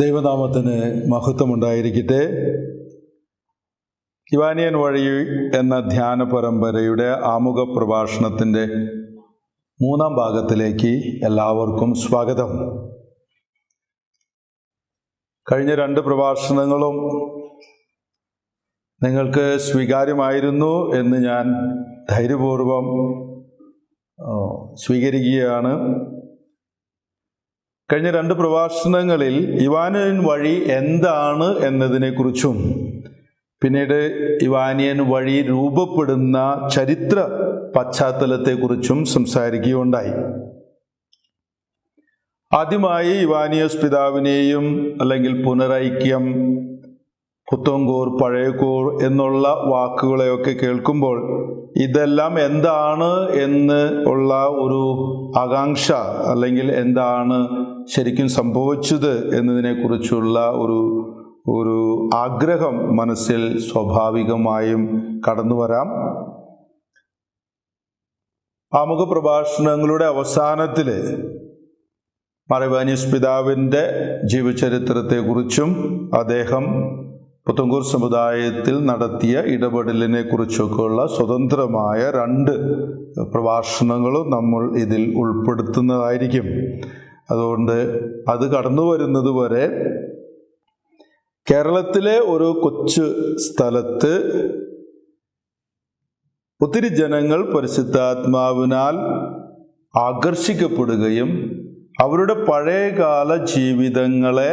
ദൈവനാമത്തിന് മഹത്വമുണ്ടായിരിക്കട്ടെ. ഇവാനിയൻ വഴി എന്ന ധ്യാന പരമ്പരയുടെ ആമുഖ പ്രഭാഷണത്തിന്റെ മൂന്നാം ഭാഗത്തിലേക്ക് എല്ലാവർക്കും സ്വാഗതം. കഴിഞ്ഞ രണ്ട് പ്രഭാഷണങ്ങളും നിങ്ങൾക്ക് സ്വീകാര്യമായിരുന്നു എന്ന് ഞാൻ ധൈര്യപൂർവം സ്വീകരിക്കുകയാണ്. കഴിഞ്ഞ രണ്ട് പ്രഭാഷണങ്ങളിൽ ഇവാനിയൻ വഴി എന്താണ് എന്നതിനെക്കുറിച്ചും പിന്നീട് ഇവാനിയൻ വഴി രൂപപ്പെടുന്ന ചരിത്ര പശ്ചാത്തലത്തെക്കുറിച്ചും സംസാരിക്കുകയുണ്ടായി. ആദ്യമായി ഇവാനിയസ് പിതാവിനെയും അല്ലെങ്കിൽ പുനരൈക്യം പുത്തങ്കൂർ പഴയക്കൂർ എന്നുള്ള വാക്കുകളെയൊക്കെ കേൾക്കുമ്പോൾ ഇതെല്ലാം എന്താണ് എന്ന് ഉള്ള ഒരു ആകാംക്ഷ അല്ലെങ്കിൽ എന്താണ് ശരിക്കും സംഭവിച്ചത് എന്നതിനെക്കുറിച്ചുള്ള ഒരു ഒരു ആഗ്രഹം മനസ്സിൽ സ്വാഭാവികമായും കടന്നു വരാം. ആമുഖ പ്രഭാഷണങ്ങളുടെ അവസാനത്തിൽ മറവാനീസ് പിതാവിന്റെ ജീവചരിത്രത്തെക്കുറിച്ചും അദ്ദേഹം പുത്തങ്കൂർ സമുദായത്തിൽ നടത്തിയ ഇടപെടലിനെ കുറിച്ചൊക്കെയുള്ള സ്വതന്ത്രമായ രണ്ട് പ്രഭാഷണങ്ങളും നമ്മൾ ഇതിൽ ഉൾപ്പെടുത്തുന്നതായിരിക്കും. അതുകൊണ്ട് അത് കടന്നു വരുന്നത് വരെ കേരളത്തിലെ ഒരു കൊച്ചു സ്ഥലത്ത് ഒത്തിരി ജനങ്ങൾ പരിശുദ്ധാത്മാവിനാൽ ആകർഷിക്കപ്പെടുകയും അവരുടെ പഴയകാല ജീവിതങ്ങളെ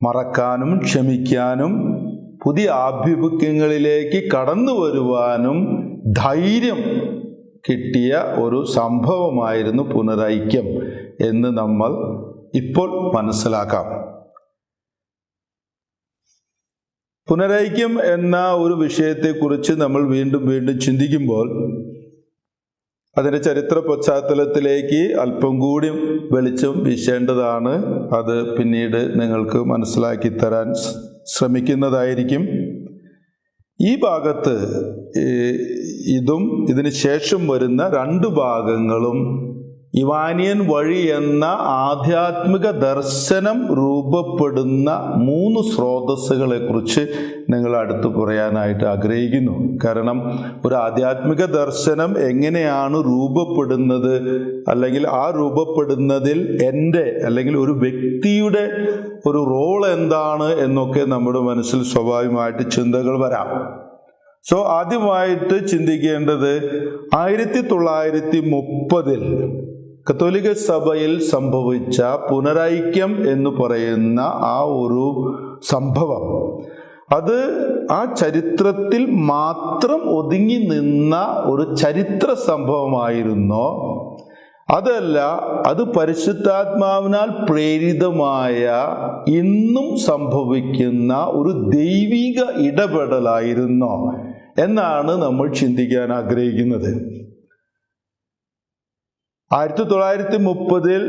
മറക്കാനും ക്ഷമിക്കാനും പുതിയ ആഭിമുഖ്യങ്ങളിലേക്ക് കടന്നു വരുവാനും ധൈര്യം കിട്ടിയ ഒരു സംഭവമായിരുന്നു പുനരൈക്യം. എന്ന് നമ്മൾ ഇപ്പോൾ മനസ്സിലാക്കാം. പുനരൈക്യം എന്ന ഒരു വിഷയത്തെക്കുറിച്ച് നമ്മൾ വീണ്ടും വീണ്ടും ചിന്തിക്കുമ്പോൾ അതിന്റെ ചരിത്ര പശ്ചാത്തലത്തിലേക്ക് അല്പം കൂടി വെളിച്ചം വീശേണ്ടതാണ്. അത് പിന്നീട് നിങ്ങൾക്ക് മനസ്സിലാക്കി തരാൻ ശ്രമിക്കുന്നതായിരിക്കും. ഈ ഭാഗത്ത് ഇതും ഇതിന് ശേഷം വരുന്ന രണ്ട് ഭാഗങ്ങളും ഇവാനിയൻ വഴി എന്ന ആധ്യാത്മിക ദർശനം രൂപപ്പെടുന്ന മൂന്ന് സ്രോതസ്സുകളെ കുറിച്ച് നിങ്ങൾ അടുത്ത് പറയാനായിട്ട് ആഗ്രഹിക്കുന്നു. കാരണം ഒരു ആധ്യാത്മിക ദർശനം എങ്ങനെയാണ് രൂപപ്പെടുന്നത് അല്ലെങ്കിൽ ആ രൂപപ്പെടുന്നതിൽ എന്റെ അല്ലെങ്കിൽ ഒരു വ്യക്തിയുടെ ഒരു റോൾ എന്താണ് എന്നൊക്കെ നമ്മുടെ മനസ്സിൽ സ്വാഭാവികമായിട്ട് ചിന്തകൾ വരാം. സോ ആദ്യമായിട്ട് ചിന്തിക്കേണ്ടത് ആയിരത്തി തൊള്ളായിരത്തി മുപ്പതിൽ കത്തോലിക്ക സഭയിൽ സംഭവിച്ച പുനരൈക്യം എന്ന് പറയുന്ന ആ ഒരു സംഭവം. അത് ആ ചരിത്രത്തിൽ മാത്രം ഒതുങ്ങി നിന്ന ഒരു ചരിത്ര സംഭവമായിരുന്നോ. അതല്ല അത് പരിശുദ്ധാത്മാവിനാൽ പ്രേരിതമായ ഇന്നും സംഭവിക്കുന്ന ഒരു ദൈവിക ഇടപെടലായിരുന്നോ എന്നാണ് നമ്മൾ ചിന്തിക്കാൻ ആഗ്രഹിക്കുന്നത്. ആയിരത്തി തൊള്ളായിരത്തി മുപ്പതിൽ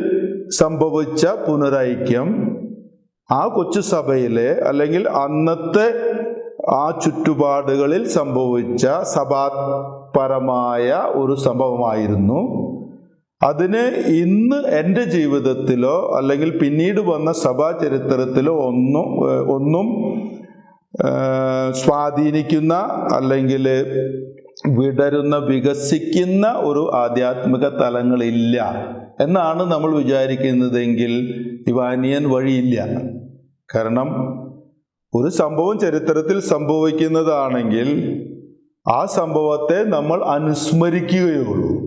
സംഭവിച്ച പുനരൈക്യം ആ കൊച്ചു സഭയിലെ അല്ലെങ്കിൽ അന്നത്തെ ആ ചുറ്റുപാടുകളിൽ സംഭവിച്ച സഭാപരമായ ഒരു സംഭവമായിരുന്നു. അതിന് ഇന്ന് എന്റെ ജീവിതത്തിലോ അല്ലെങ്കിൽ പിന്നീട് വന്ന സഭാ ചരിത്രത്തിലോ ഒന്നും ഒന്നും സ്വാധീനിക്കുന്ന അല്ലെങ്കിൽ വിടരുന്ന വികസിക്കുന്ന ഒരു ആധ്യാത്മിക തലങ്ങളില്ല എന്നാണ് നമ്മൾ വിചാരിക്കുന്നതെങ്കിൽ ഇവാനിയൻ വഴിയില്ല. കാരണം ഒരു സംഭവം ചരിത്രത്തിൽ സംഭവിക്കുന്നതാണെങ്കിൽ ആ സംഭവത്തെ നമ്മൾ അനുസ്മരിക്കുകയുള്ളൂ.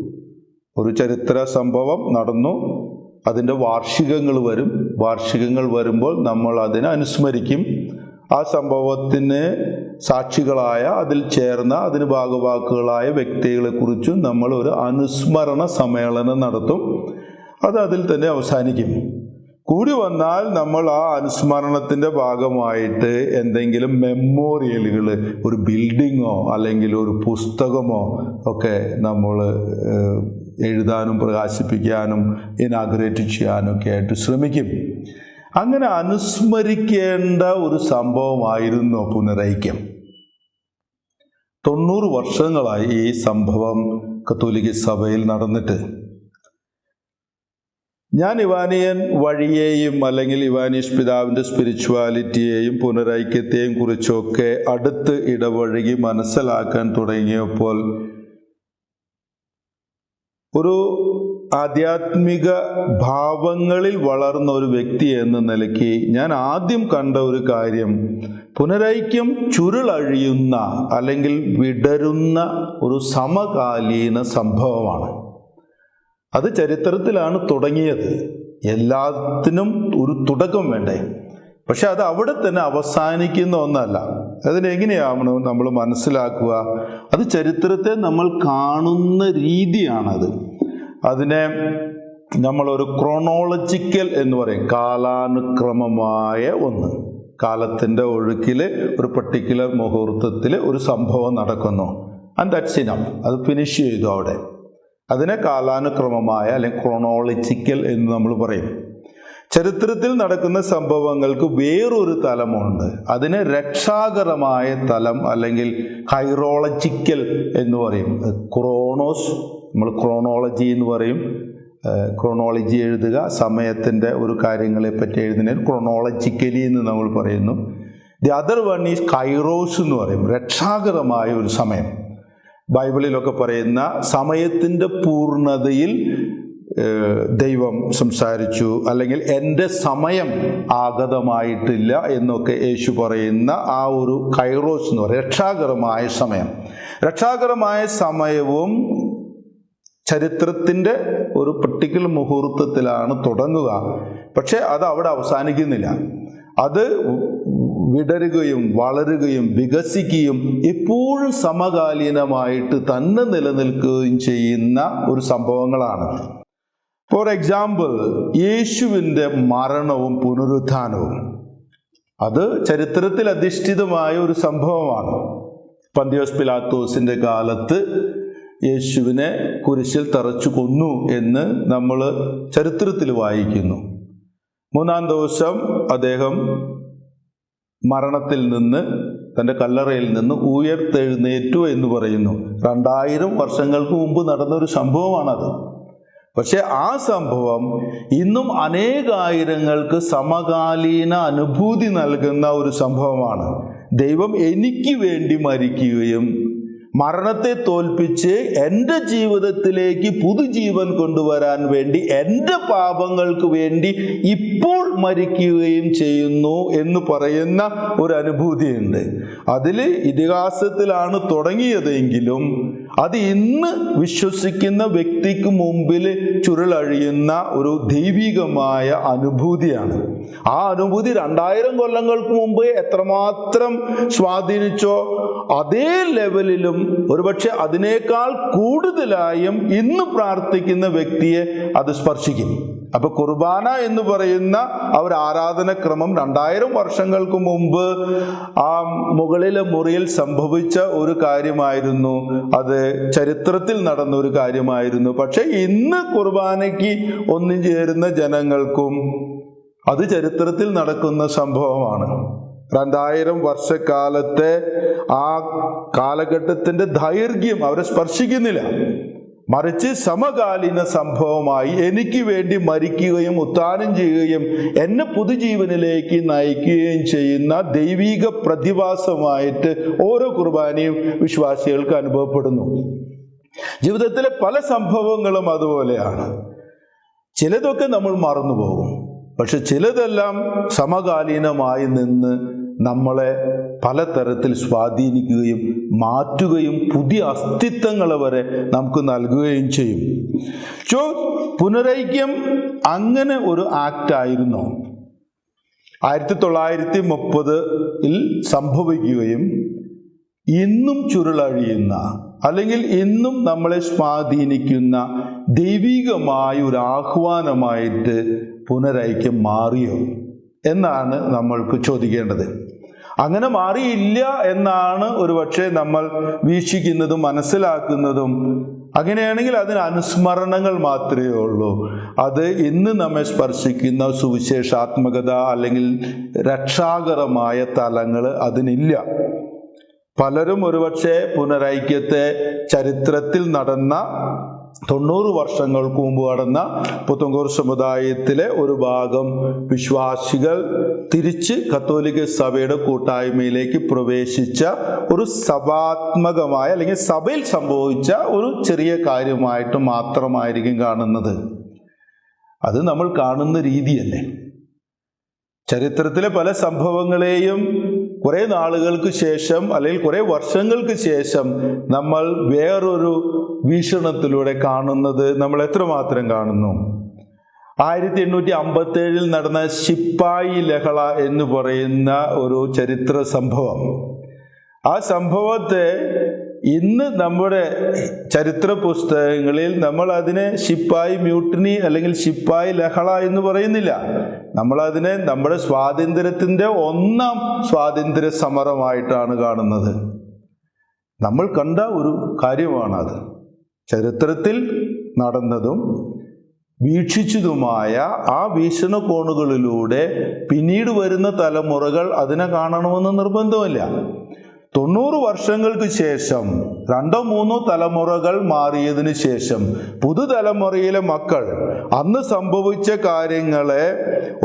ഒരു ചരിത്ര സംഭവം നടന്നു അതിന്റെ വാർഷികങ്ങൾ വരും. വാർഷികങ്ങൾ വരുമ്പോൾ നമ്മൾ അതിനെ അനുസ്മരിക്കും. ആ സംഭവത്തിന് സാക്ഷികളായ അതിൽ ചേർന്ന അതിന് ഭാഗവാക്കുകളായ വ്യക്തികളെക്കുറിച്ചും നമ്മൾ ഒരു അനുസ്മരണ സമ്മേളനം നടത്തും. അത് അതിൽ തന്നെ അവസാനിക്കും. കൂടി വന്നാൽ നമ്മൾ ആ അനുസ്മരണത്തിന്റെ ഭാഗമായിട്ട് എന്തെങ്കിലും മെമ്മോറിയലുകൾ ഒരു ബിൽഡിങ്ങോ അല്ലെങ്കിൽ ഒരു പുസ്തകമോ ഒക്കെ നമ്മൾ എഴുതാനും പ്രകാശിപ്പിക്കാനും ഇനാഗ്രേറ്റ് ചെയ്യാനും ഒക്കെ ആയിട്ട് ശ്രമിക്കും. അങ്ങനെ അനുസ്മരിക്കേണ്ട ഒരു സംഭവമായിരുന്നു പുനരൈക്യം. തൊണ്ണൂറ് വർഷങ്ങളായി ഈ സംഭവം കത്തോലിക്ക സഭയിൽ നടന്നിട്ട്. ഞാൻ ഇവാനിയൻ വഴിയെയും അല്ലെങ്കിൽ ഇവാനീഷ് പിതാവിന്റെ സ്പിരിച്വാലിറ്റിയെയും പുനരൈക്യത്തെയും കുറിച്ചൊക്കെ അടുത്ത് ഇടപഴകി മനസ്സിലാക്കാൻ തുടങ്ങിയപ്പോൾ ഒരു ആധ്യാത്മിക ഭാവങ്ങളിൽ വളർന്ന ഒരു വ്യക്തി എന്ന നിലയ്ക്ക് ഞാൻ ആദ്യം കണ്ട ഒരു കാര്യം പുനരൈക്യം ചുരുളഴിയുന്ന അല്ലെങ്കിൽ വിടരുന്ന ഒരു സമകാലീന സംഭവമാണ്. അത് ചരിത്രത്തിലാണ് തുടങ്ങിയത്. എല്ലാത്തിനും ഒരു തുടക്കം വേണ്ടേ? പക്ഷെ അത് അവിടെ തന്നെ അവസാനിക്കുന്ന ഒന്നല്ല. അതിനെങ്ങനെയാവണം നമ്മൾ മനസ്സിലാക്കുക? അത് ചരിത്രത്തെ നമ്മൾ കാണുന്ന രീതിയാണത്. അതിനെ നമ്മളൊരു ക്രോണോളജിക്കൽ എന്ന് പറയും. കാലാനുക്രമമായ ഒന്ന്. കാലത്തിന്റെ ഒഴുക്കിൽ ഒരു പർട്ടിക്കുലർ മുഹൂർത്തത്തിൽ ഒരു സംഭവം നടക്കുന്നു. ആൻഡ് ദാറ്റ്സ് ഇനം അത് ഫിനിഷ് ചെയ്തു അവിടെ. അതിനെ കാലാനുക്രമമായ അല്ലെങ്കിൽ ക്രോണോളജിക്കൽ എന്ന് നമ്മൾ പറയും. ചരിത്രത്തിൽ നടക്കുന്ന സംഭവങ്ങൾക്ക് വേറൊരു തലമുണ്ട്. അതിന് രക്ഷാകരമായ തലം അല്ലെങ്കിൽ ഹൈറോളജിക്കൽ എന്ന് പറയും. ക്രോണോസ് നമ്മൾ ക്രോണോളജി എന്ന് പറയും. ക്രോണോളജി എഴുതുക സമയത്തിന്റെ ഒരു കാര്യങ്ങളെ പറ്റി എഴുതുന്നതിന് ക്രോണോളജിക്കലി എന്ന് നമ്മൾ പറയുന്നു. The other one is kairos എന്ന് പറയും രക്ഷാകരമായ ഒരു സമയം. ബൈബിളിലൊക്കെ പറയുന്ന സമയത്തിന്റെ പൂർണതയിൽ ദൈവം സംസാരിച്ചു അല്ലെങ്കിൽ എന്റെ സമയം ആഗതമായിട്ടില്ല എന്നൊക്കെ യേശു പറയുന്ന ആ ഒരു കൈറോസ് എന്ന് പറയും രക്ഷാകരമായ സമയം. രക്ഷാകരമായ സമയവും ചരിത്രത്തിന്റെ ഒരു പർട്ടിക്കുലർ മുഹൂർത്തത്തിലാണ് തുടങ്ങുക. പക്ഷേ അത് അവിടെ അവസാനിക്കുന്നില്ല. അത് വിടരുകയും വളരുകയും വികസിക്കുകയും എപ്പോഴും സമകാലീനമായിട്ട് തന്നെ നിലനിൽക്കുകയും ചെയ്യുന്ന ഒരു സംഭവങ്ങളാണ്. ഫോർ എക്സാമ്പിൾ യേശുവിന്റെ മരണവും പുനരുത്ഥാനവും. അത് ചരിത്രത്തിൽ അധിഷ്ഠിതമായ ഒരു സംഭവമാണ്. പന്തിയോസ് പിലാത്തോസിന്റെ കാലത്ത് യേശുവിനെ കുരിശിൽ തറച്ചു കൊന്നു എന്ന് നമ്മൾ ചരിത്രത്തിൽ വായിക്കുന്നു. മൂന്നാം ദിവസം അദ്ദേഹം മരണത്തിൽ നിന്ന് തന്റെ കല്ലറയിൽ നിന്ന് ഉയർത്തെഴുന്നേറ്റു എന്ന് പറയുന്നു. രണ്ടായിരം വർഷങ്ങൾക്ക് മുമ്പ് നടന്ന ഒരു സംഭവമാണത്. പക്ഷെ ആ സംഭവം ഇന്നും അനേകായിരങ്ങൾക്ക് സമകാലീന അനുഭൂതി നൽകുന്ന ഒരു സംഭവമാണ്. ദൈവം എനിക്ക് വേണ്ടി മരിക്കുകയും മരണത്തെ തോൽപ്പിച്ച് എന്റെ ജീവിതത്തിലേക്ക് പുതുജീവൻ കൊണ്ടുവരാൻ വേണ്ടി എന്റെ പാപങ്ങൾക്ക് വേണ്ടി ഇപ്പോൾ മരിക്കുകയും ചെയ്യുന്നു എന്ന് പറയുന്ന ഒരു അനുഭൂതിയുണ്ട്. അതിൽ ഇതിഹാസത്തിലാണ് തുടങ്ങിയതെങ്കിലും അത് ഇന്ന് വിശ്വസിക്കുന്ന വ്യക്തിക്ക് മുമ്പിൽ ചുരുളഴിയുന്ന ഒരു ദൈവികമായ അനുഭൂതിയാണ്. ആ അനുഭൂതി രണ്ടായിരം കൊല്ലങ്ങൾക്ക് മുമ്പ് എത്രമാത്രം സ്വാധീനിച്ചോ അതേ ലെവലിലും ഒരുപക്ഷെ അതിനേക്കാൾ കൂടുതലായും ഇന്ന് പ്രാർത്ഥിക്കുന്ന വ്യക്തിയെ അത് സ്പർശിക്കും അപ്പൊ കുർബാന എന്ന് പറയുന്ന ആ ഒരു ആരാധനക്രമം രണ്ടായിരം വർഷങ്ങൾക്ക് മുമ്പ് ആ മുകളിലെ മുറിയിൽ സംഭവിച്ച ഒരു കാര്യമായിരുന്നു. അത് ചരിത്രത്തിൽ നടന്ന ഒരു കാര്യമായിരുന്നു. പക്ഷെ ഇന്ന് കുർബാനയ്ക്ക് ഒന്നും ചേരുന്ന ജനങ്ങൾക്കും അത് ചരിത്രത്തിൽ നടക്കുന്ന സംഭവമാണ്. രണ്ടായിരം വർഷക്കാലത്തെ ആ കാലഘട്ടത്തിന്റെ ദൈർഘ്യം അവരെ സ്പർശിക്കുന്നില്ല. മറിച്ച് സമകാലീന സംഭവമായി എനിക്ക് വേണ്ടി മരിക്കുകയും ഉത്താനം ചെയ്യുകയും എന്നെ പുതുജീവനിലേക്ക് നയിക്കുകയും ചെയ്യുന്ന ദൈവിക പ്രതിഭാസമായിട്ട് ഓരോ കുർബാനയും വിശ്വാസികൾക്ക് അനുഭവപ്പെടുന്നു. ജീവിതത്തിലെ പല സംഭവങ്ങളും അതുപോലെയാണ്. ചിലതൊക്കെ നമ്മൾ മറന്നുപോകും. പക്ഷെ ചിലതെല്ലാം സമകാലീനമായി നിന്ന് നമ്മളെ പലതരത്തിൽ സ്വാധീനിക്കുകയും മാറ്റുകയും പുതിയ അസ്തിത്വങ്ങൾ വരെ നമുക്ക് നൽകുകയും ചെയ്യും. ചോ പുനരൈക്യം അങ്ങനെ ഒരു ആക്ട് ആയിരുന്നു. ആയിരത്തി തൊള്ളായിരത്തി മുപ്പതിൽ സംഭവിക്കുകയും ഇന്നും ചുരുളഴിയുന്ന അല്ലെങ്കിൽ ഇന്നും നമ്മളെ സ്വാധീനിക്കുന്ന ദൈവികമായ ഒരു ആഹ്വാനമായിട്ട് പുനരൈക്യം മാറിയോ? എന്നാണ് നമ്മൾക്ക് ചോദിക്കേണ്ടത്. അങ്ങനെ മാറിയില്ല എന്നാണ് ഒരുപക്ഷെ നമ്മൾ വീക്ഷിക്കുന്നതും മനസ്സിലാക്കുന്നതും. അങ്ങനെയാണെങ്കിൽ അതിന് അനുസ്മരണങ്ങൾ മാത്രമേ ഉള്ളൂ. അത് ഇന്ന് നമ്മെ സ്പർശിക്കുന്ന സുവിശേഷാത്മകത അല്ലെങ്കിൽ രക്ഷാകരമായ തലങ്ങൾ അതിനില്ല. പലരും ഒരുപക്ഷെ പുനരൈക്യത്തെ ചരിത്രത്തിൽ നടന്ന തൊണ്ണൂറ് വർഷങ്ങൾക്ക് മുമ്പ് നടന്ന പുത്തങ്കൂർ സമുദായത്തിലെ ഒരു ഭാഗം വിശ്വാസികൾ തിരിച്ച് കത്തോലിക്ക സഭയുടെ കൂട്ടായ്മയിലേക്ക് പ്രവേശിച്ച ഒരു സഭാത്മകമായ അല്ലെങ്കിൽ സഭയിൽ സംഭവിച്ച ഒരു ചെറിയ കാര്യമായിട്ട് മാത്രമായിരിക്കും കാണുന്നത്. അത് നമ്മൾ കാണുന്ന രീതിയല്ലേ? ചരിത്രത്തിലെ പല സംഭവങ്ങളെയും കുറെ നാളുകൾക്ക് ശേഷം അല്ലെങ്കിൽ കുറേ വർഷങ്ങൾക്ക് ശേഷം നമ്മൾ വേറൊരു വീക്ഷണത്തിലൂടെ കാണുന്നത് നമ്മൾ എത്രമാത്രം കാണുന്നു? ആയിരത്തി എണ്ണൂറ്റി അമ്പത്തി ഏഴിൽ നടന്ന ശിപ്പായി ലഹള എന്ന് പറയുന്ന ഒരു ചരിത്ര സംഭവം. ആ സംഭവത്തെ ഇന്ന് നമ്മുടെ ചരിത്ര പുസ്തകങ്ങളിൽ നമ്മൾ അതിനെ ശിപ്പായി മ്യൂട്ടിനി അല്ലെങ്കിൽ ശിപ്പായി ലഹള എന്ന് പറയുന്നില്ല. നമ്മൾ അതിനെ നമ്മുടെ സ്വാതന്ത്ര്യത്തിന്റെ ഒന്നാം സ്വാതന്ത്ര്യ സമരമായിട്ടാണ് കാണുന്നത്. നമ്മൾ കണ്ട ഒരു കാര്യമാണത്. ചരിത്രത്തിൽ നടന്നതും വീക്ഷിച്ചതുമായ ആ വീക്ഷണകോണുകളിലൂടെ പിന്നീട് വരുന്ന തലമുറകൾ അതിനെ കാണണമെന്ന് നിർബന്ധമില്ല. തൊണ്ണൂറ് വർഷങ്ങൾക്ക് ശേഷം രണ്ടോ മൂന്നോ തലമുറകൾ മാറിയതിനു ശേഷം പുതുതലമുറയിലെ മക്കൾ അന്ന് സംഭവിച്ച കാര്യങ്ങളെ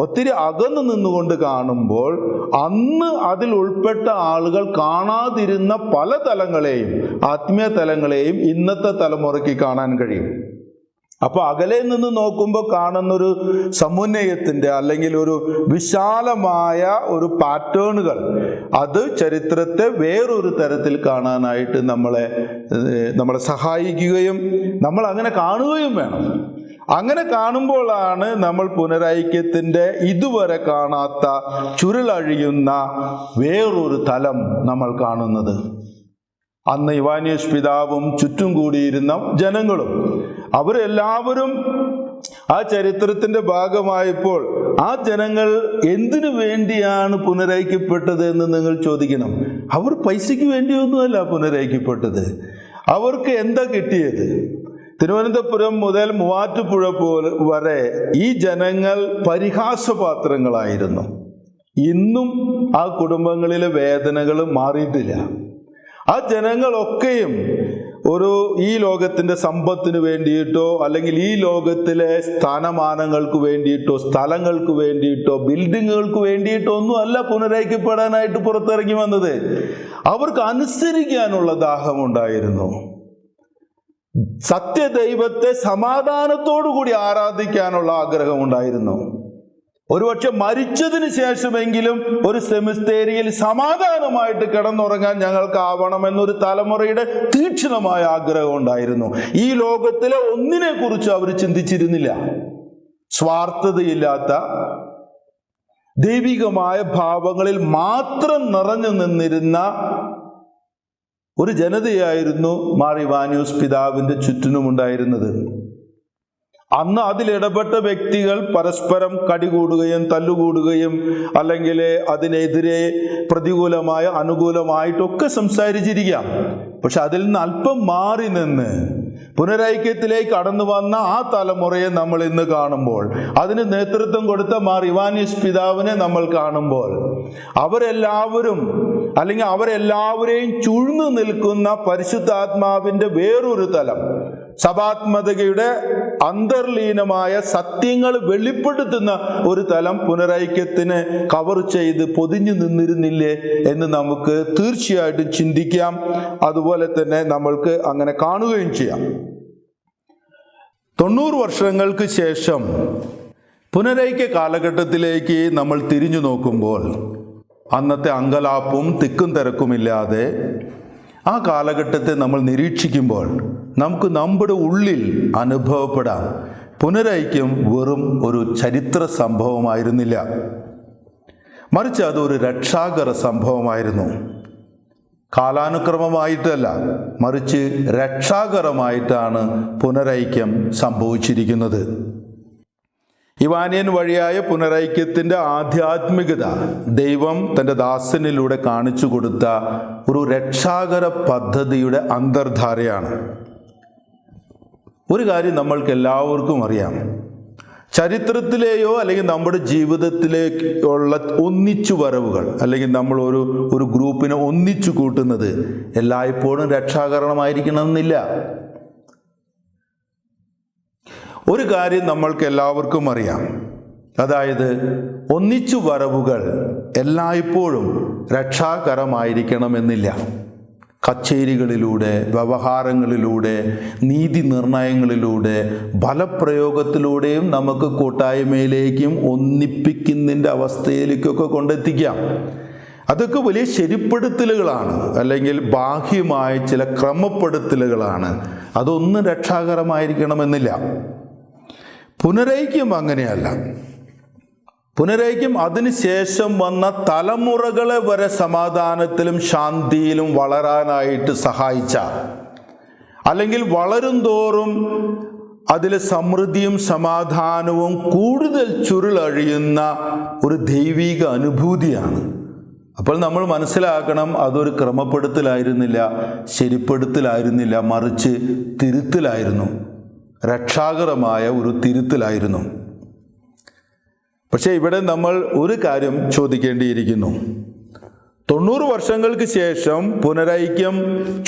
ഒത്തിരി അകന്നു നിന്നുകൊണ്ട് കാണുമ്പോൾ അന്ന് അതിൽ ഉൾപ്പെട്ട ആളുകൾ കാണാതിരുന്ന പല തലങ്ങളെയും ആത്മീയ തലങ്ങളെയും ഇന്നത്തെ തലമുറയ്ക്ക് കാണാൻ കഴിയും. അപ്പൊ അകലെ നിന്ന് നോക്കുമ്പോൾ കാണുന്നൊരു സമുന്നയത്തിന്റെ അല്ലെങ്കിൽ ഒരു വിശാലമായ ഒരു പാറ്റേണുകൾ അത് ചരിത്രത്തെ വേറൊരു തരത്തിൽ കാണാനായിട്ട് നമ്മളെ നമ്മളെ സഹായിക്കുകയും നമ്മൾ അങ്ങനെ കാണുകയും വേണം. അങ്ങനെ കാണുമ്പോഴാണ് നമ്മൾ പുനരൈക്യത്തിന്റെ ഇതുവരെ കാണാത്ത ചുരുളഴിയുന്ന വേറൊരു തലം നമ്മൾ കാണുന്നത്. അന്ന് ഇവാനിയസ് പിതാവും ചുറ്റും കൂടിയിരുന്ന ജനങ്ങളും അവരെല്ലാവരും ആ ചരിത്രത്തിന്റെ ഭാഗമായപ്പോൾ ആ ജനങ്ങൾ എന്തിനു വേണ്ടിയാണ് പുനരൈക്യപ്പെട്ടത് എന്ന് നിങ്ങൾ ചോദിക്കണം. അവർ പൈസയ്ക്ക് വേണ്ടിയൊന്നുമല്ല പുനരൈക്യപ്പെട്ടത്. അവർക്ക് എന്താ കിട്ടിയത്? തിരുവനന്തപുരം മുതൽ മൂവാറ്റുപുഴ പോലെ വരെ ഈ ജനങ്ങൾ പരിഹാസപാത്രങ്ങളായിരുന്നു. ഇന്നും ആ കുടുംബങ്ങളിലെ വേദനകൾ മാറിയിട്ടില്ല. ആ ജനങ്ങളൊക്കെയും ഒരു ഈ ലോകത്തിന്റെ സമ്പത്തിന് വേണ്ടിയിട്ടോ അല്ലെങ്കിൽ ഈ ലോകത്തിലെ സ്ഥാനമാനങ്ങൾക്ക് വേണ്ടിയിട്ടോ സ്ഥലങ്ങൾക്ക് വേണ്ടിയിട്ടോ ബിൽഡിങ്ങുകൾക്ക് വേണ്ടിയിട്ടോ ഒന്നും അല്ല പുനരൈക്യപ്പെടാനായിട്ട് പുറത്തിറങ്ങി വന്നത്. അവർക്ക് അനുസരിക്കാനുള്ള ദാഹമുണ്ടായിരുന്നു. സത്യദൈവത്തെ സമാധാനത്തോടു കൂടി ആരാധിക്കാനുള്ള ആഗ്രഹമുണ്ടായിരുന്നു ഒരുപക്ഷെ മരിച്ചതിന് ശേഷമെങ്കിലും ഒരു സെമിസ്തേരിയിൽ സമാധാനമായിട്ട് കിടന്നുറങ്ങാൻ ഞങ്ങൾക്ക് ആവണമെന്നൊരു തലമുറയുടെ തീക്ഷണമായ ആഗ്രഹം ഉണ്ടായിരുന്നു. ഈ ലോകത്തിലെ ഒന്നിനെ കുറിച്ച് അവർ ചിന്തിച്ചിരുന്നില്ല. സ്വാർത്ഥതയില്ലാത്ത ദൈവികമായ ഭാവങ്ങളിൽ മാത്രം നിറഞ്ഞു നിന്നിരുന്ന ഒരു ജനതയായിരുന്നു മാറിവാന്യൂസ് പിതാവിന്റെ ചുറ്റിനുമുണ്ടായിരുന്നത്. അന്ന് അതിലിടപെട്ട വ്യക്തികൾ പരസ്പരം കടികൂടുകയും തല്ലുകൂടുകയും അല്ലെങ്കിൽ അതിനെതിരെ പ്രതികൂലമായ അനുകൂലമായിട്ടൊക്കെ സംസാരിച്ചിരിക്കാം. പക്ഷെ അതിൽ നിന്ന് അല്പം മാറി നിന്ന് പുനരൈക്യത്തിലേക്ക് കടന്നു വന്ന ആ തലമുറയെ നമ്മൾ ഇന്ന് കാണുമ്പോൾ അതിന് നേതൃത്വം കൊടുത്ത മാർ ഇവാനിസ് പിതാവിനെ നമ്മൾ കാണുമ്പോൾ അവരെല്ലാവരും അല്ലെങ്കിൽ അവരെല്ലാവരെയും ചുഴ്ന്നു നിൽക്കുന്ന പരിശുദ്ധാത്മാവിന്റെ വേറൊരു തലം സഭാത്മതയുടെ അന്തർലീനമായ സത്യങ്ങൾ വെളിപ്പെടുത്തുന്ന ഒരു തലം പുനരൈക്യത്തിന് കവർ ചെയ്ത് പൊതിഞ്ഞു നിന്നിരുന്നില്ലേ എന്ന് നമുക്ക് തീർച്ചയായിട്ടും ചിന്തിക്കാം. അതുപോലെ തന്നെ നമ്മൾക്ക് അങ്ങനെ കാണുകയും ചെയ്യാം. തൊണ്ണൂറ് വർഷങ്ങൾക്ക് ശേഷം പുനരൈക്യ കാലഘട്ടത്തിലേക്ക് നമ്മൾ തിരിഞ്ഞു നോക്കുമ്പോൾ അന്നത്തെ അങ്കലാപ്പും തിക്കും തിരക്കുമില്ലാതെ ആ കാലഘട്ടത്തെ നമ്മൾ നിരീക്ഷിക്കുമ്പോൾ നമുക്ക് നമ്മുടെ ഉള്ളിൽ അനുഭവപ്പെടാം. പുനരൈക്യം വെറും ഒരു ചരിത്ര സംഭവമായിരുന്നില്ല. മറിച്ച് അതൊരു രക്ഷാകര സംഭവമായിരുന്നു. കാലാനുക്രമമായിട്ടല്ല മറിച്ച് രക്ഷാകരമായിട്ടാണ് പുനരൈക്യം സംഭവിച്ചിരിക്കുന്നത്. ഇവാനിയൻ വഴിയായ പുനരൈക്യത്തിന്റെ ആധ്യാത്മികത ദൈവം തന്റെ ദാസനിലൂടെ കാണിച്ചു കൊടുത്ത ഒരു രക്ഷാകര പദ്ധതിയുടെ അന്തർധാരയാണ്. ഒരു കാര്യം നമ്മൾക്ക് എല്ലാവർക്കും അറിയാം. ചരിത്രത്തിലെയോ അല്ലെങ്കിൽ നമ്മുടെ ജീവിതത്തിലേക്കുള്ള ഒന്നിച്ചു വരവുകൾ അല്ലെങ്കിൽ നമ്മൾ ഒരു ഒരു ഗ്രൂപ്പിനെ ഒന്നിച്ചു കൂട്ടുന്നത് എല്ലായ്പ്പോഴും രക്ഷാകരണമായിരിക്കണമെന്നില്ല. ഒരു കാര്യം നമ്മൾക്ക് എല്ലാവർക്കും അറിയാം. അതായത് ഒന്നിച്ചു വരവുകൾ എല്ലായ്പ്പോഴും രക്ഷാകരമായിരിക്കണമെന്നില്ല. കച്ചേരികളിലൂടെ വ്യവഹാരങ്ങളിലൂടെ നീതി നിർണയങ്ങളിലൂടെ ബലപ്രയോഗത്തിലൂടെയും നമുക്ക് കൂട്ടായ്മയിലേക്കും ഒന്നിപ്പിക്കുന്നതിന്റെ അവസ്ഥയിലേക്കൊക്കെ കൊണ്ടെത്തിക്കാം. അതൊക്കെ വലിയ ശരിപ്പെടുത്തലുകളാണ് അല്ലെങ്കിൽ ബാഹ്യമായ ചില ക്രമപ്പെടുത്തലുകളാണ്. അതൊന്നും രക്ഷാകരമായിരിക്കണമെന്നില്ല. പുനരൈക്യം അങ്ങനെയല്ല. പുനരൈക്യം അതിനുശേഷം വന്ന തലമുറകളെ വരെ സമാധാനത്തിലും ശാന്തിയിലും വളരാനായിട്ട് സഹായിച്ച അല്ലെങ്കിൽ വളരും തോറും അതിലെ സമൃദ്ധിയും സമാധാനവും കൂടുതൽ ചുരുളഴിയുന്ന ഒരു ദൈവിക അനുഭൂതിയാണ്. അപ്പോൾ നമ്മൾ മനസ്സിലാക്കണം അതൊരു ക്രമപ്പെടുത്തലായിരുന്നില്ല ശരിപ്പെടുത്തലായിരുന്നില്ല മറിച്ച് തിരുത്തലായിരുന്നു. രക്ഷാകരമായ ഒരു തിരുത്തലായിരുന്നു. പക്ഷേ ഇവിടെ നമ്മൾ ഒരു കാര്യം ചോദിക്കേണ്ടിയിരിക്കുന്നു. തൊണ്ണൂറ് വർഷങ്ങൾക്ക് ശേഷം പുനരൈക്യം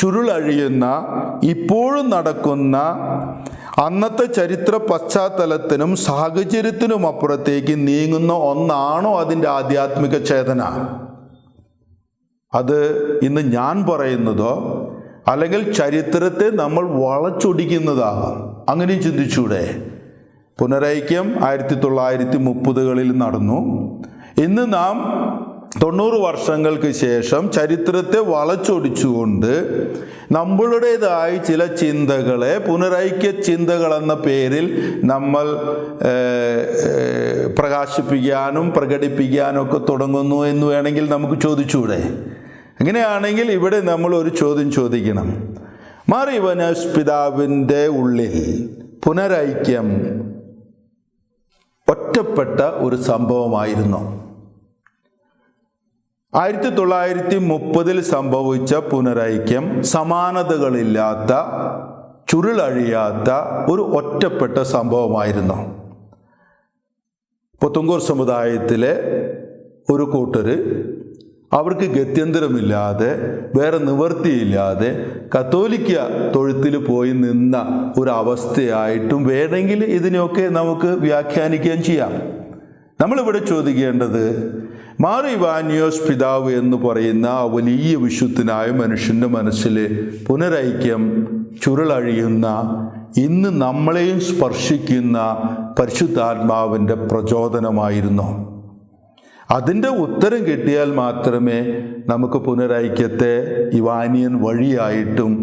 ചുരുളഴിയുന്ന ഇപ്പോഴും നടക്കുന്ന അന്നത്തെ ചരിത്ര പശ്ചാത്തലത്തിനും സാഹചര്യത്തിനും അപ്പുറത്തേക്ക് നീങ്ങുന്ന ഒന്നാണോ അതിന്റെ ആധ്യാത്മിക ചേതന? അത് ഇന്ന് ഞാൻ പറയുന്നതോ അല്ലെങ്കിൽ ചരിത്രത്തെ നമ്മൾ വളച്ചൊടിക്കുന്നതാകാം. അങ്ങനെയും ചിന്തിച്ചൂടെ. പുനരൈക്യം ആയിരത്തി തൊള്ളായിരത്തി മുപ്പതുകളിൽ നടന്നു. ഇന്ന് നാം തൊണ്ണൂറ് വർഷങ്ങൾക്ക് ശേഷം ചരിത്രത്തെ വളച്ചൊടിച്ചുകൊണ്ട് നമ്മളുടേതായ ചില ചിന്തകളെ പുനരൈക്യ ചിന്തകൾ എന്ന പേരിൽ നമ്മൾ പ്രകാശിപ്പിക്കാനും പ്രകടിപ്പിക്കാനും ഒക്കെ തുടങ്ങുന്നു എന്ന് വേണമെങ്കിൽ നമുക്ക് ചോദിച്ചൂടെ. അങ്ങനെയാണെങ്കിൽ ഇവിടെ നമ്മൾ ഒരു ചോദ്യം ചോദിക്കണം. മാറിവനസ് പിതാവിന്റെ ഉള്ളിൽ പുനരൈക്യം ഒറ്റപ്പെട്ട ഒരു സംഭവമായിരുന്നു. ആയിരത്തി തൊള്ളായിരത്തി മുപ്പതിൽ സംഭവിച്ച പുനരൈക്യം സമാനതകളില്ലാത്ത ചുരുളഴിയാത്ത ഒരു ഒറ്റപ്പെട്ട സംഭവമായിരുന്നു. പുത്തുങ്കൂർ സമുദായത്തിലെ ഒരു കൂട്ടര് അവർക്ക് ഗത്യന്തരമില്ലാതെ വേറെ നിവൃത്തിയില്ലാതെ കത്തോലിക്ക തൊഴുത്തിൽ പോയി നിന്ന ഒരു അവസ്ഥയായിട്ടും വേണമെങ്കിൽ ഇതിനെയൊക്കെ നമുക്ക് വ്യാഖ്യാനിക്കുകയും ചെയ്യാം. നമ്മളിവിടെ ചോദിക്കേണ്ടത് മാറി ഇവാനിയോസ് പിതാവ് എന്ന് പറയുന്ന ആ വലിയ വിശുദ്ധനായ മനുഷ്യന്റെ മനസ്സിൽ പുനരൈക്യം ചുരുളഴിയുന്ന ഇന്ന് നമ്മളെയും സ്പർശിക്കുന്ന പരിശുദ്ധാത്മാവിന്റെ പ്രചോദനമായിരുന്നു. അതിന്റെ ഉത്തരം കിട്ടിയാൽ മാത്രമേ നമുക്ക് പുനരൈക്യത്തെ ഇവാനിയൻ വഴിയായിട്ടും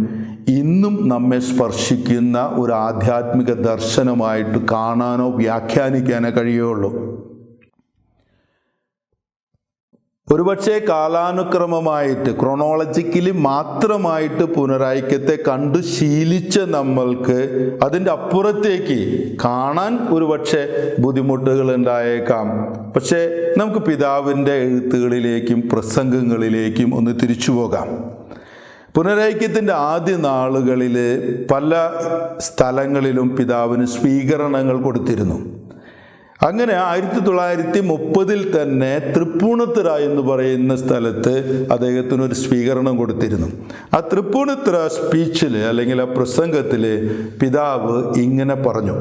ഇന്നും നമ്മെ സ്പർശിക്കുന്ന ഒരു ആധ്യാത്മിക ദർശനമായിട്ട് കാണാനോ വ്യാഖ്യാനിക്കാനോ കഴിയുള്ളൂ ഒരുപക്ഷെ കാലാനുക്രമമായിട്ട് ക്രോണോളജിക്കലി മാത്രമായിട്ട് പുനരായിക്യത്തെ കണ്ടു ശീലിച്ച നമ്മൾക്ക് അതിന്റെ അപ്പുറത്തേക്ക് കാണാൻ ഒരുപക്ഷെ ബുദ്ധിമുട്ടുകൾ ഉണ്ടായേക്കാം പക്ഷേ നമുക്ക് പിതാവിന്റെ എഴുത്തുകളിലേക്കും പ്രസംഗങ്ങളിലേക്കും ഒന്ന് തിരിച്ചു പോകാം. പുനരൈക്യത്തിന്റെ ആദ്യ നാളുകളിൽ പല സ്ഥലങ്ങളിലും പിതാവിന് സ്വീകരണങ്ങൾ കൊടുത്തിരുന്നു. അങ്ങനെ ആയിരത്തി തൊള്ളായിരത്തി മുപ്പതിൽ തന്നെ തൃപ്പൂണിത്തുറ എന്ന് പറയുന്ന സ്ഥലത്ത് അദ്ദേഹത്തിന് ഒരു സ്വീകരണം കൊടുത്തിരുന്നു. ആ തൃപ്പൂണിത്തുറ സ്പീച്ചിൽ അല്ലെങ്കിൽ ആ പ്രസംഗത്തിൽ പിതാവ് ഇങ്ങനെ പറഞ്ഞു.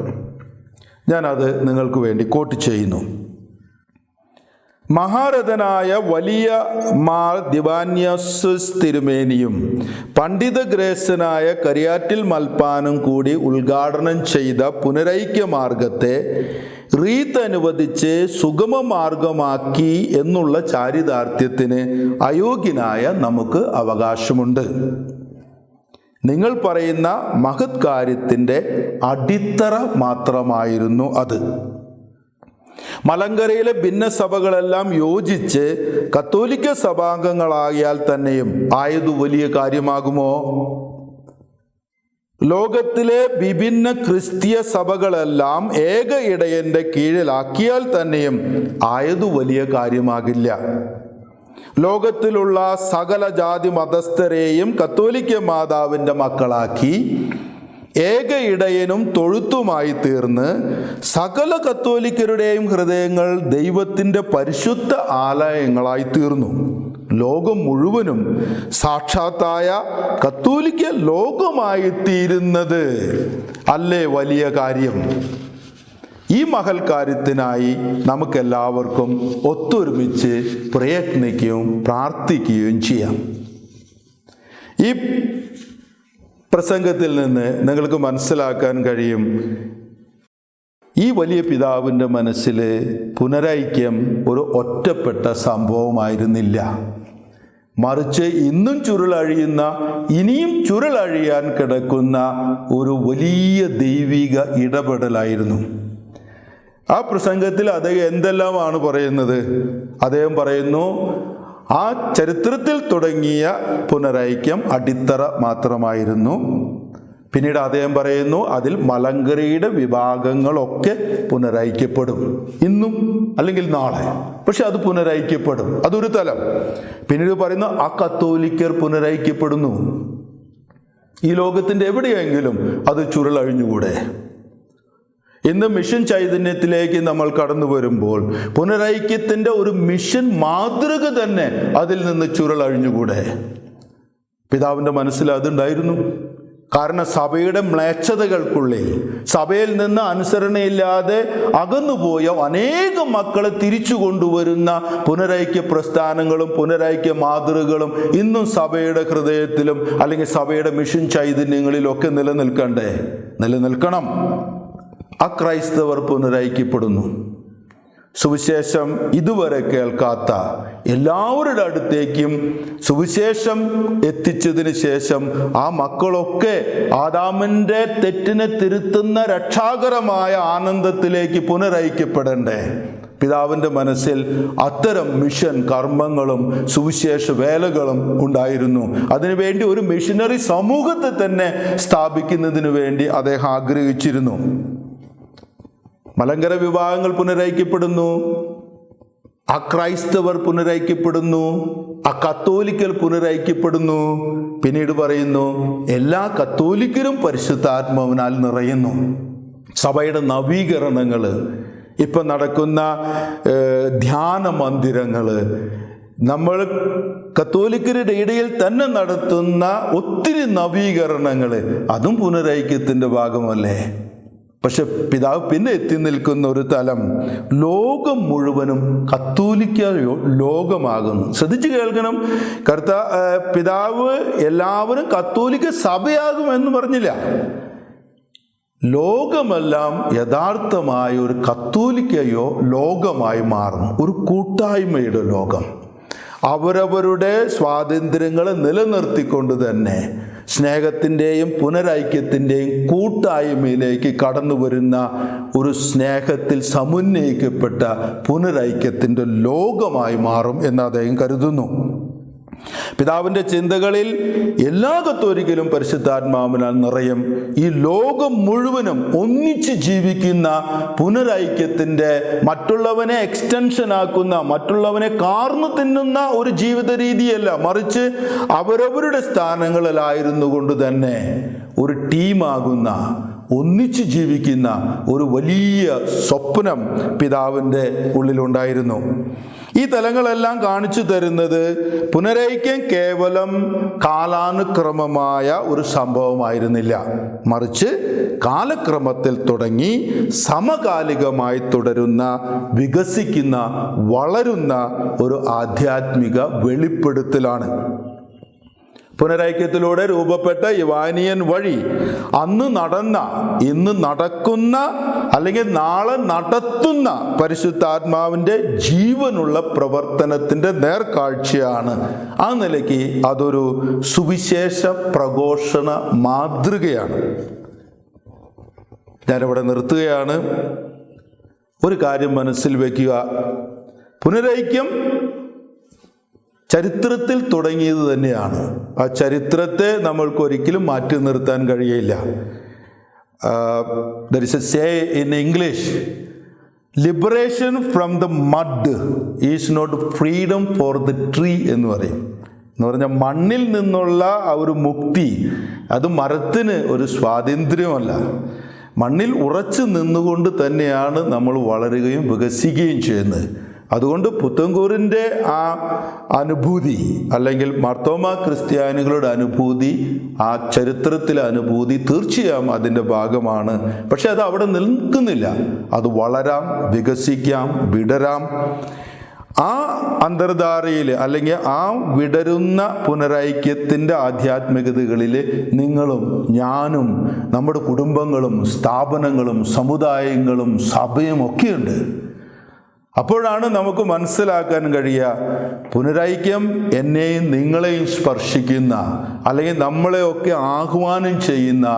ഞാനത് നിങ്ങൾക്ക് വേണ്ടി കോട്ട് ചെയ്യുന്നു. മഹാരഥനായ വലിയ മാർ ദിവാന്യസ് തിരുമേനിയും പണ്ഡിതഗ്രേസനായ കരിയാറ്റിൽ മൽപ്പാനും കൂടി ഉദ്ഘാടനം ചെയ്ത പുനരൈക്യ മാർഗത്തെ റീത്ത് അനുവദിച്ച് സുഗമ മാർഗമാക്കി എന്നുള്ള ചാരിതാർത്ഥ്യത്തിന് അയോഗ്യനായ നമുക്ക് അവകാശമുണ്ട്. നിങ്ങൾ പറയുന്ന മഹത് കാര്യത്തിന്റെ അടിത്തറ മാത്രമായിരുന്നു അത്. മലങ്കരയിലെ ഭിന്നസഭകളെല്ലാം യോജിച്ച് കത്തോലിക്ക സഭാംഗങ്ങളായാൽ തന്നെയും ആയതു വലിയ കാര്യമാകുമോ? ലോകത്തിലെ വിഭിന്ന ക്രിസ്തീയ സഭകളെല്ലാം ഏക ഇടയന്റെ കീഴിലാക്കിയാൽ തന്നെയും ആയതു വലിയ കാര്യമാകില്ല. ലോകത്തിലുള്ള സകല ജാതി മതസ്ഥരെയും കത്തോലിക്ക മാതാവിന്റെ മക്കളാക്കി ഏക ഇടയനും തൊഴുത്തുമായി തീർന്ന് സകല കത്തോലിക്കരുടെയും ഹൃദയങ്ങൾ ദൈവത്തിന്റെ പരിശുദ്ധ ആലയങ്ങളായി തീർന്നു. ലോകം മുഴുവനും സാക്ഷാത്തായ കത്തോലിക്ക ലോകമായി തീരുന്നത് അല്ലേ വലിയ കാര്യം? ഈ മഹൽ കാര്യത്തിനായി നമുക്കെല്ലാവർക്കും ഒത്തൊരുമിച്ച് പ്രയത്നിക്കുകയും പ്രാർത്ഥിക്കുകയും ചെയ്യാം. ഈ പ്രസംഗത്തിൽ നിന്ന് നിങ്ങൾക്ക് മനസ്സിലാക്കാൻ കഴിയും ഈ വലിയ പിതാവിന്റെ മനസ്സിൽ പുനരൈക്യം ഒരു ഒറ്റപ്പെട്ട സംഭവമായിരുന്നില്ല. മറിച്ച് ഇന്നും ചുരുളഴിയുന്ന ഇനിയും ചുരുളഴിയാൻ കിടക്കുന്ന ഒരു വലിയ ദൈവിക ഇടപെടലായിരുന്നു. ആ പ്രസംഗത്തിൽ അദ്ദേഹം എന്തെല്ലാമാണ് പറയുന്നത്? അദ്ദേഹം പറയുന്നു ആ ചരിത്രത്തിൽ തുടങ്ങിയ പുനരൈക്യം അടിത്തറ മാത്രമായിരുന്നു. പിന്നീട് അദ്ദേഹം പറയുന്നു അതിൽ മലങ്കരയുടെ വിഭാഗങ്ങളൊക്കെ പുനരയിക്കപ്പെടും. ഇന്നും അല്ലെങ്കിൽ നാളെ. പക്ഷെ അത് പുനരയിക്കപ്പെടും. അതൊരു തലം. പിന്നീട് പറയുന്നു ആ കത്തോലിക്കർ പുനരൈക്യപ്പെടുന്നു ഈ ലോകത്തിന്റെ എവിടെയെങ്കിലും അത് ചുരുളഴിഞ്ഞുകൂടെ? ഇന്ന് മിഷൻ ചൈതന്യത്തിലേക്ക് നമ്മൾ കടന്നു വരുമ്പോൾ പുനരൈക്യത്തിന്റെ ഒരു മിഷൻ മാതൃക തന്നെ അതിൽ നിന്ന് ചുരുളഴിഞ്ഞുകൂടെ? പിതാവിന്റെ മനസ്സിൽ അതുണ്ടായിരുന്നു. കാരണം സഭയുടെ മ്ലേച്ഛതകൾക്കുള്ളിൽ സഭയിൽ നിന്ന് അനുസരണയില്ലാതെ അകന്നുപോയ അനേകം മക്കളെ തിരിച്ചു കൊണ്ടുവരുന്ന പുനരൈക്യ പ്രസ്ഥാനങ്ങളും പുനരൈക്യ മാതൃകളും ഇന്നും സഭയുടെ ഹൃദയത്തിലും അല്ലെങ്കിൽ സഭയുടെ മിഷൻ ചൈതന്യങ്ങളിലൊക്കെ നിലനിൽക്കണ്ടേ? നിലനിൽക്കണം. അക്രൈസ്തവർ പുനരൈക്യപ്പെടുന്നു. സുവിശേഷം ഇതുവരെ കേൾക്കാത്ത എല്ലാവരുടെ അടുത്തേക്കും സുവിശേഷം എത്തിച്ചതിന് ശേഷം ആ മക്കളൊക്കെ ആദാമിന്റെ തെറ്റിനെ തിരുത്തുന്ന രക്ഷാകരമായ ആനന്ദത്തിലേക്ക് പുനരയിക്കപ്പെടണ്ടേ? പിതാവിന്റെ മനസ്സിൽ അത്തരം മിഷൻ കർമ്മങ്ങളും സുവിശേഷ വേലകളും ഉണ്ടായിരുന്നു. അതിനുവേണ്ടി ഒരു മിഷനറി സമൂഹത്തെ തന്നെ സ്ഥാപിക്കുന്നതിന് വേണ്ടി അദ്ദേഹം ആഗ്രഹിച്ചിരുന്നു. മലങ്കര വിഭാഗങ്ങൾ പുനരൈക്യപ്പെടുന്നു അക്രൈസ്തവർ പുനരൈക്യപ്പെടുന്നു ആ കത്തോലിക്കൽ പുനരൈക്യപ്പെടുന്നു പിന്നീട് പറയുന്നു എല്ലാ കത്തോലിക്കരും പരിശുദ്ധാത്മാവിനാൽ നിറയുന്നു. സഭയുടെ നവീകരണങ്ങൾ ഇപ്പം നടക്കുന്ന ധ്യാന മന്ദിരങ്ങൾ നമ്മൾ കത്തോലിക്കരുടെ ഇടയിൽ തന്നെ നടത്തുന്ന ഒത്തിരി നവീകരണങ്ങൾ അതും പുനരൈക്യത്തിന്റെ ഭാഗമല്ലേ? പക്ഷെ പിതാവ് പിന്നെ എത്തി നിൽക്കുന്ന ഒരു തലം ലോകം മുഴുവനും കത്തോലിക്ക ലോകമാകുന്നു. ശ്രദ്ധിച്ചു കേൾക്കണം. കർത്ത പിതാവ് എല്ലാവരും കത്തോലിക്ക സഭയാകും എന്ന് പറഞ്ഞില്ല. ലോകമെല്ലാം യഥാർത്ഥമായ ഒരു കത്തോലിക്കയോ ലോകമായി മാറുന്നു. ഒരു കൂട്ടായ്മയുടെ ലോകം. അവരവരുടെ സ്വാതന്ത്ര്യങ്ങളെ നിലനിർത്തിക്കൊണ്ട് തന്നെ സ്നേഹത്തിന്റെയും പുനരൈക്യത്തിന്റെയും കൂട്ടായ്മയിലേക്ക് കടന്നു വരുന്ന ഒരു സ്നേഹത്തിൽ സമുന്നയിക്കപ്പെട്ട പുനരൈക്യത്തിന്റെ ലോകമായി മാറും എന്ന് അദ്ദേഹം കരുതുന്നു. പിതാവിന്റെ ചിന്തകളിൽ എല്ലാ കത്തോലിക്കലും പരിശുദ്ധാത്മാവിനാൽ നിറയും. ഈ ലോകം മുഴുവനും ഒന്നിച്ച് ജീവിക്കുന്ന പുനരൈക്യത്തിന്റെ മറ്റുള്ളവനെ എക്സ്റ്റൻഷൻ ആക്കുന്ന മറ്റുള്ളവനെ കാർന്നു തിന്നുന്ന ഒരു ജീവിത രീതിയല്ല മറിച്ച് അവരവരുടെ സ്ഥാനങ്ങളിലായിരുന്നു കൊണ്ട് തന്നെ ഒരു ടീമാകുന്ന ഒന്നിച്ച് ജീവിക്കുന്ന ഒരു വലിയ സ്വപ്നം പിതാവിന്റെ ഉള്ളിലുണ്ടായിരുന്നു. ഈ തലങ്ങളെല്ലാം കാണിച്ചു തരുന്നത് പുനരൈക്യം കേവലം കാലാനുക്രമമായ ഒരു സംഭവമായിരുന്നില്ല. മറിച്ച് കാലക്രമത്തിൽ തുടങ്ങി സമകാലികമായി തുടരുന്ന വികസിക്കുന്ന വളരുന്ന ഒരു ആധ്യാത്മിക വെളിപ്പെടുത്തലാണ്. പുനരൈക്യത്തിലൂടെ രൂപപ്പെട്ട ഇവാനിയൻ വഴി അന്ന് നടന്ന ഇന്ന് നടക്കുന്ന അല്ലെങ്കിൽ നാളെ നടത്തുന്ന പരിശുദ്ധാത്മാവിന്റെ ജീവനുള്ള പ്രവർത്തനത്തിന്റെ നേർക്കാഴ്ചയാണ്. ആ നിലയ്ക്ക് അതൊരു സുവിശേഷ പ്രഘോഷണ മാതൃകയാണ്. ഞാനിവിടെ നിർത്തുകയാണ്. ഒരു കാര്യം മനസ്സിൽ വയ്ക്കുക. പുനരൈക്യം ചരിത്രത്തിൽ തുടങ്ങിയത് തന്നെയാണ്. ആ ചരിത്രത്തെ നമ്മൾക്ക് ഒരിക്കലും മാറ്റി നിർത്താൻ കഴിയില്ല there is a say in English liberation from the mud is not freedom for the tree എന്ന് പറയും. എന്ന് പറഞ്ഞാൽ മണ്ണിൽ നിന്നുള്ള ആ ഒരു മുക്തി അത് മരത്തിന് ഒരു സ്വാതന്ത്ര്യമല്ല. മണ്ണിൽ ഉറച്ചു നിന്നുകൊണ്ട് തന്നെയാണ് നമ്മൾ വളരുകയും വികസിക്കുകയും ചെയ്യുന്നത്. അതുകൊണ്ട് പുത്തൻകൂറിന്റെ ആ അനുഭൂതി അല്ലെങ്കിൽ മർത്തോമ ക്രിസ്ത്യാനികളുടെ അനുഭൂതി ആ ചരിത്രത്തിലെ അനുഭൂതി തീർച്ചയായും അതിന്റെ ഭാഗമാണ്. പക്ഷെ അത് അവിടെ നിൽക്കുന്നില്ല. അത് വളരാം വികസിക്കാം വിടരാം. ആ അന്തർധാരയിൽ അല്ലെങ്കിൽ ആ വിടരുന്ന പുനരൈക്യത്തിന്റെ ആധ്യാത്മികതകളിൽ നിങ്ങളും ഞാനും നമ്മുടെ കുടുംബങ്ങളും സ്ഥാപനങ്ങളും സമുദായങ്ങളും സഭയും ഒക്കെയുണ്ട്. അപ്പോഴാണ് നമുക്ക് മനസ്സിലാക്കാൻ കഴിയുക പുനരൈക്യം എന്നെയും നിങ്ങളെയും സ്പർശിക്കുന്ന അല്ലെങ്കിൽ നമ്മളെയൊക്കെ ആഹ്വാനം ചെയ്യുന്ന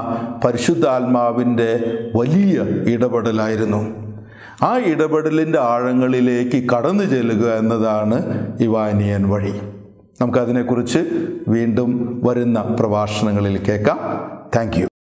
പരിശുദ്ധാത്മാവിന്റെ വലിയ ഇടപെടലായിരുന്നു. ആ ഇടപെടലിന്റെ ആഴങ്ങളിലേക്ക് കടന്നു ചെല്ലുക എന്നതാണ് ഇവാനിയൻ വഴി. നമുക്കതിനെക്കുറിച്ച് വീണ്ടും വരുന്ന പ്രഭാഷണങ്ങളിൽ കേൾക്കാം. താങ്ക്